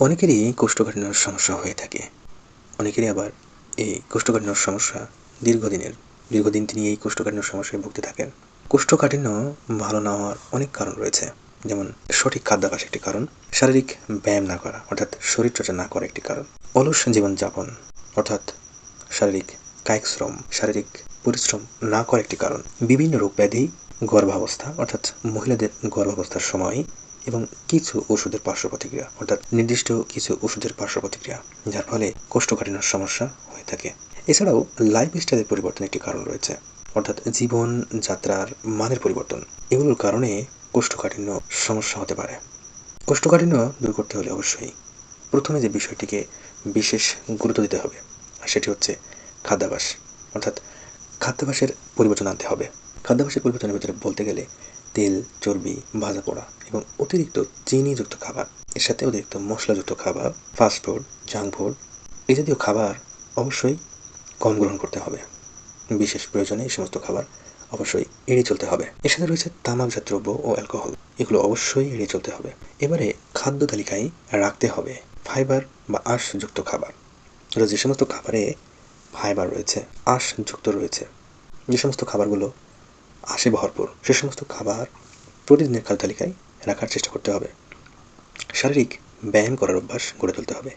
অনেকেরই কোষ্ঠকাঠিন্যর সমস্যা হয়ে থাকে। অনেকেরই আবার এই কোষ্ঠকাঠিন্যর সমস্যা দীর্ঘদিনের, দীর্ঘদিন তিনি এই কোষ্ঠকাঠিন্যর সমস্যায় ভুগতে থাকেন। কোষ্ঠকাঠিন্য ভালো না হওয়ার অনেক কারণ রয়েছে। যেমন সঠিক খাদ্যাভ্যাস একটি কারণ, শারীরিক ব্যায়াম না করা, অর্থাৎ শরীরচর্চা না করা একটি কারণ, অলস জীবনযাপন, অর্থাৎ শারীরিক কায়িক শ্রম শারীরিক পরিশ্রম না করা একটি কারণ, বিভিন্ন রোগ ব্যাধি, গর্ভাবস্থা, অর্থাৎ মহিলাদের গর্ভাবস্থার সময় এবং কিছু ওষুধের পার্শ্ব প্রতিক্রিয়া অর্থাৎ নির্দিষ্ট কিছু ওষুধের পার্শ্ব প্রতিক্রিয়া যার ফলে কোষ্ঠকাঠিন্যর সমস্যা হয়ে থাকে। এছাড়াও লাইফ স্টাইলের পরিবর্তন একটি কারণ রয়েছে, অর্থাৎ জীবন যাত্রার মানের পরিবর্তন। এগুলোর কারণে কোষ্ঠকাঠিন্য সমস্যা হতে পারে। কোষ্ঠকাঠিন্য দূর করতে হলে অবশ্যই প্রথমে যে বিষয়টিকে বিশেষ গুরুত্ব দিতে হবে, আর সেটি হচ্ছে খাদ্যাভ্যাস অর্থাৎ খাদ্যাভ্যাসের পরিবর্তন আনতে হবে। খাদ্যাভ্যাসের পরিবর্তনের ভিতরে বলতে গেলে তেল, চর্বি ভাজা পোড়া এবং অতিরিক্ত চিনিযুক্ত খাবার, এর সাথে অতিরিক্ত মশলাযুক্ত খাবার ফাস্টফুড জাঙ্ক ফুড এই জাতীয় খাবার অবশ্যই কম গ্রহণ করতে হবে। বিশেষ প্রয়োজনে এই সমস্ত খাবার অবশ্যই এড়িয়ে চলতে হবে। এর সাথে রয়েছে তামাকজাত দ্রব্য ও অ্যালকোহল এগুলো অবশ্যই এড়িয়ে চলতে হবে। এবারে খাদ্য তালিকায় রাখতে হবে ফাইবার বা আঁশযুক্ত খাবার। যে সমস্ত খাবারে ফাইবার রয়েছে, আঁশযুক্ত রয়েছে, যে সমস্ত খাবারগুলো আশে ভরপুর। সে সমস্ত খাবার প্রতিদিনের খাদ্য তালিকায় রাখার চেষ্টা করতে হবে। শারীরিক ব্যায়াম করার অভ্যাস গড়ে তুলতে হবে।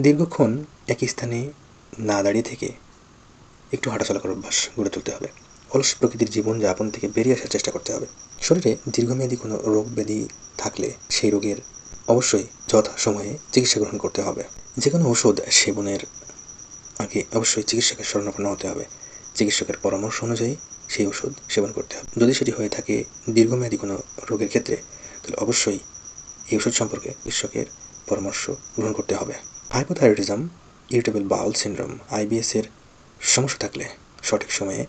দীর্ঘক্ষণ একই স্থানে না দাঁড়িয়ে থেকে একটু হাঁটাচলা করার অভ্যাস গড়ে তুলতে হবে। অলস প্রকৃতির জীবনযাপন থেকে বেরিয়ে আসার চেষ্টা করতে হবে। শরীরে দীর্ঘমেয়াদী কোনো রোগ ব্যাধি থাকলে সেই রোগের অবশ্যই যথা সময়ে চিকিৎসা গ্রহণ করতে হবে। যে কোনো ওষুধ সেবনের আগে অবশ্যই চিকিৎসকের শরণাপন্ন হতে হবে। চিকিৎসকের পরামর্শ অনুযায়ী সেই ওষুধ সেবন করতে হবে। যদি সেটি হয়ে থাকে দীর্ঘমেয়াদী কোনো রোগের ক্ষেত্রে, তাহলে অবশ্যই এই ওষুধ সম্পর্কে চিকিৎসকের পরামর্শ গ্রহণ করতে হবে। Hypothyroidism, irritable bowel syndrome, IBS এর সমস্যা থাকলে সঠিক সময়ে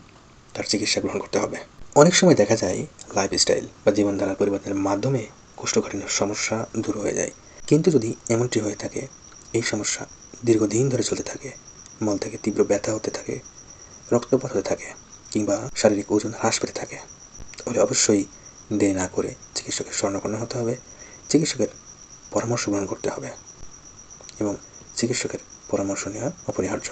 তার চিকিৎসা গ্রহণ করতে হবে। অনেক সময় দেখা যায় লাইফস্টাইল বা জীবনধারার পরিবর্তনের মাধ্যমে কোষ্ঠকাঠিন্যর সমস্যা দূর হয়ে যায়। কিন্তু যদি এমনটি হয়ে থাকে, এই সমস্যা দীর্ঘদিন ধরে চলতে থাকে, মল থেকে তীব্র ব্যথা হতে থাকে রক্তপাত হতে থাকে কিংবা শারীরিক ওজন হ্রাস পেতে থাকে। তাহলে অবশ্যই দেরি না করে চিকিৎসকের স্বর্ণাপন্ন হতে হবে, চিকিৎসকের পরামর্শ গ্রহণ করতে হবে এবং চিকিৎসকের পরামর্শ নেওয়া অপরিহার্য।